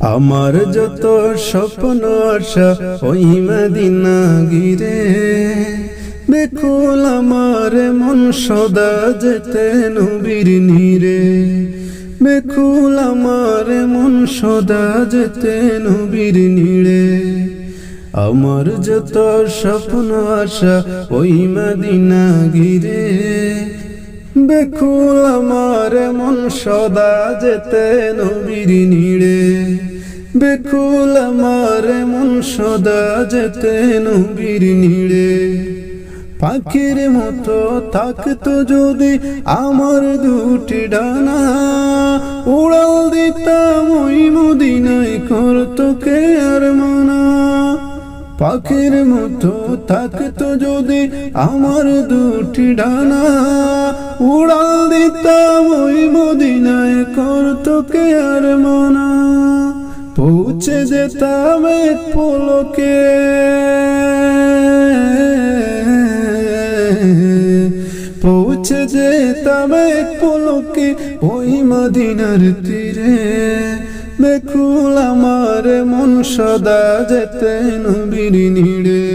আমার যত স্বপ্ন, আশা ওই মদিনা গিরে বেকুল আমার মন সদা যেতে নবীর নীরে। বেকুল আমার মন সদা যেতে নবীর নীড়ে আমার যত স্বপ্ন, আশা ওই মদিনা গিরে বেকুল আমার মন সদা যেতে নবীর নীড়ে। বেকুল আমার মন সদা যেতে নবীর নীড়ে। পাখির মতো থাকতো যদি আমার দুটি ডানা, উড়াল দিতাম ওই মদিনায় করতো কে আর মানা? পাখির মতো থাকতো যদি আমার দুটি ডানা উড়াল দিতাম ওই মদিনায় করতো কে আর মানা। পৌঁছে যেতাম এক পলকে। পৌঁছে যেতাম এক পলকে ওই মদিনার তীরে। বেকুল আমার মন সদা যেতে নবীর নীড়ে।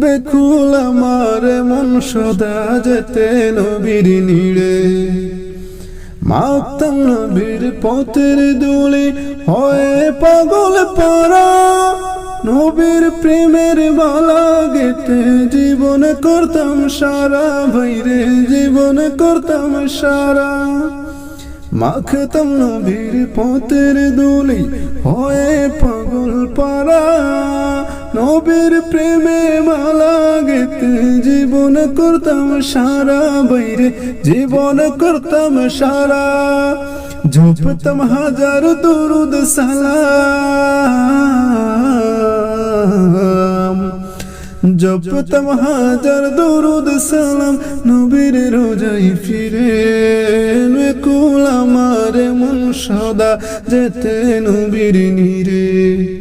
বেকুল আমার মন সদা যেতে নবীর নীড়ে। মাতাম নবীর পথের দুলি হয় পাগল পারা নবীর প্রেমের বালা গেতে জীবন করতাম সারা, ভাইরে জীবন করতাম সারা। মাখতাম নবীর পথের দুলি হয়ে পাগল পারা নবীর প্রেমে মালা গেতে জীবন করতাম সারা বাইরে জীবন করতাম সারা। ঝোপতাম হাজার দরুদ সালাম। জপতাম হাজার দরুদ সালাম, নবীর রোজাই ফিরে কুল আমার মন সদা যেতে নবীর নীরে।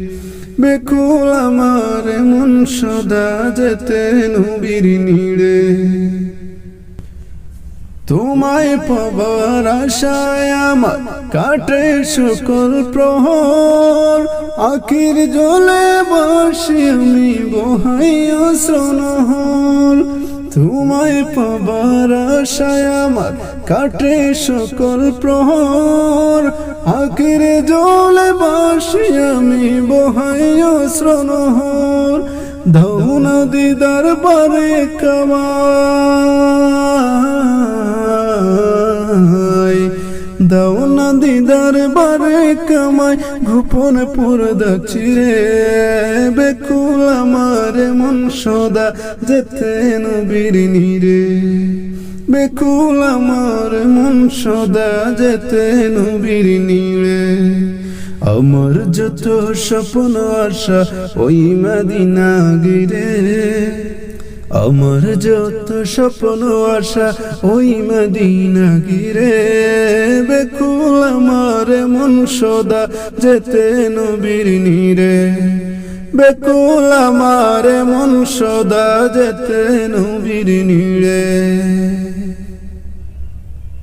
বেকুল আমার মন সদা যেতে নবীর নিড়ে। তোমায় পাবার আশায় আমার কাটে সকল প্রহর। আখির জলে বসে আমি বহাই শ্রনহর। তোমায় পাবার আশায় আমার কাটে সকল প্রহর। আকিরে জলে বাসি আমি বহাই শ্রনহর ধৌনা দিদার বারে কামাই দৌনা দিদার বারে কামাই, গোপন পর্দা চিরে। বেকুল আমার মন সদা, যেতে নবীর নীরে। বেকুল আমার মন সদা, যেতে নবীর নীড়ে আমার যত স্বপ্ন আশা, ওই মদিনা গিরে আমার যত স্বপ্ন আশা, ওই মদিনা গিরে বেকুল আমার মন সদা যেতে নবীর নীরে। বেকুল আমার মন সদা যেতে নবীর নীড়ে